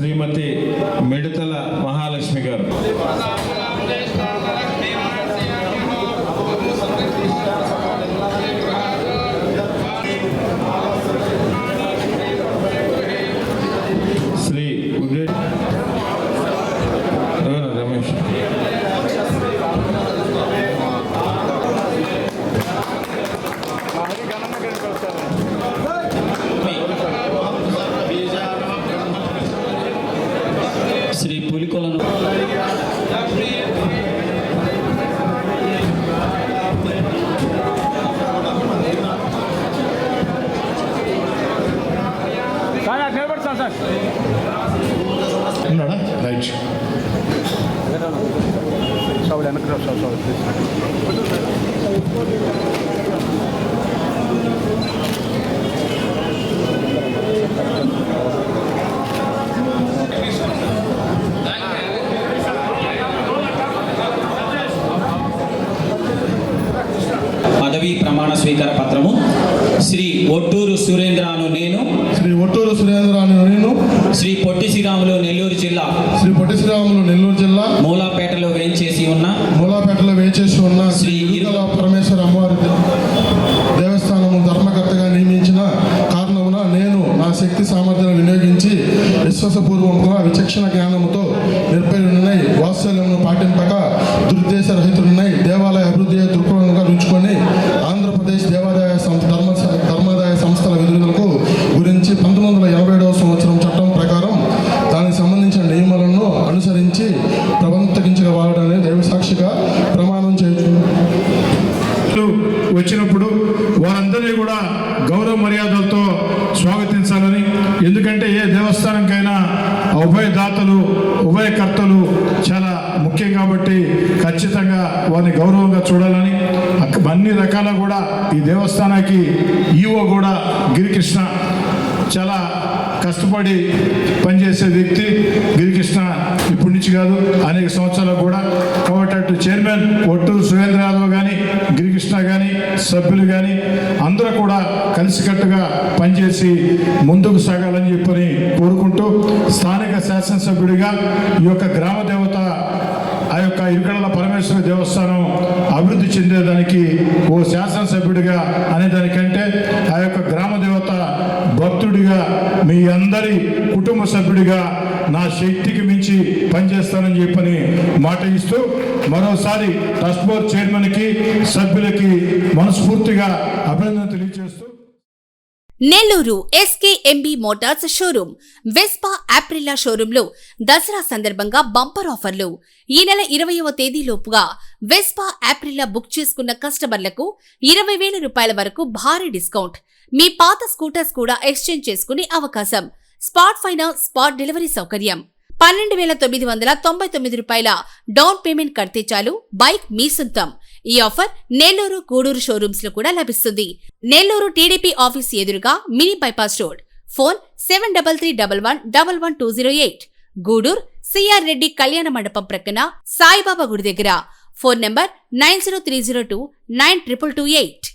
శ్రీమతి మిడతల మహాలక్ష్మి గారు. శ్రీ పులికొలను సార్ నిలబడతాను సార్ ఉన్నాడా రైట్ సౌడ్ వెనక్కి రా, సౌడ్ స్వీకార పత్రము. శ్రీ ఒట్టూరు సురేంద్ర అను నేను శ్రీ ఒట్టూరు సురేంద్ర అనే నేను శ్రీ పొట్టి శ్రీరాములు నెల్లూరు జిల్లా శ్రీ పొట్టి శ్రీరాములు నెల్లూరు జిల్లా మూలాపేటలో వేంచేసి ఉన్న మూలాపేటలో వేచేసి ఉన్న శ్రీ ఇరుకల పరమేశ్వర అమ్మవారి దేవస్థానము ధర్మకర్తగా నియమించిన కారణమున నేను నా శక్తి సామర్థ్యాలను వినియోగించి విశ్వాసపూర్వకంగా విచక్షణ జ్ఞానముతో నిర్భయుడినై వాత్సల్యమును పాటింపక స్వాగతించాలని. ఎందుకంటే ఏ దేవస్థానంకైనా ఉభయదాతలు ఉభయకర్తలు చాలా ముఖ్యం కాబట్టి ఖచ్చితంగా వారిని గౌరవంగా చూడాలని. అక్క- అన్ని రకాల కూడా ఈ దేవస్థానానికి ఈవో కూడా గిరికృష్ణ చాలా కష్టపడి పనిచేసే వ్యక్తి గిరికృష్ణ ఇప్పటి నుంచి కాదు అనేక సంవత్సరాలు కూడా కాబట్టి అటు చైర్మన్ ఒట్టూరు సురేంద్ర యాదవ్ కానీ గిరికృష్ణ కానీ సభ్యులు కానీ అందరూ కూడా కలిసికట్టుగా పనిచేసి ముందుకు సాగాలని చెప్పని కోరుకుంటూ స్థానిక శాసనసభ్యుడిగా ఈ యొక్క గ్రామ దేవత ఆ యొక్క ఇరుకడల పరమేశ్వర దేవస్థానం అభివృద్ధి చెందేదానికి ఓ శాసనసభ్యుడిగా అనేదానికంటే ఆ యొక్క గ్రామ దేవత భక్తుడిగా మీ అందరి కుటుంబ సభ్యుడిగా నా శక్తికి మించి పనిచేస్తానని చెప్పని మాట ఇస్తూ మరోసారి ట్రస్ట్ బోర్డ్ చైర్మన్కి సభ్యులకి మనస్ఫూర్తిగా అభినందన తెలియజేస్తూ Nellore SKMB motors showroom Vespa Aprilia షోరూంలో దసరా సందర్భంగా బంపర్ ఆఫర్లు. ఈ నెల ఇరవయవ తేదీలోపుగా వెస్పా ఆప్రిలా బుక్ చేసుకున్న కస్టమర్లకు ఇరవై వేల రూపాయల వరకు భారీ డిస్కౌంట్. మీ పాత స్కూటర్స్ కూడా ఎక్స్చేంజ్ చేసుకునే అవకాశం. స్పాట్ ఫైనాన్స్ స్పాట్ డెలివరీ సౌకర్యం. పన్నెండు వేల తొమ్మిది వందల తొంభై తొమ్మిది రూపాయల డౌన్ పేమెంట్ కడితే చాలు. బైక్ మీ సొంతం. ఈ ఆఫర్ నెల్లూరు గూడూరు షోరూమ్స్లో కూడా లభిస్తుంది. నెల్లూరు టీడీపీ ఆఫీస్ ఎదురుగా mini bypass road. Phone seven double three double one double one two zero eight. Gudur C R కళ్యాణ మండపం ప్రక్కన సాయిబాబా గుడి దగ్గర. Phone number nine zero three zero two nine triple two eight.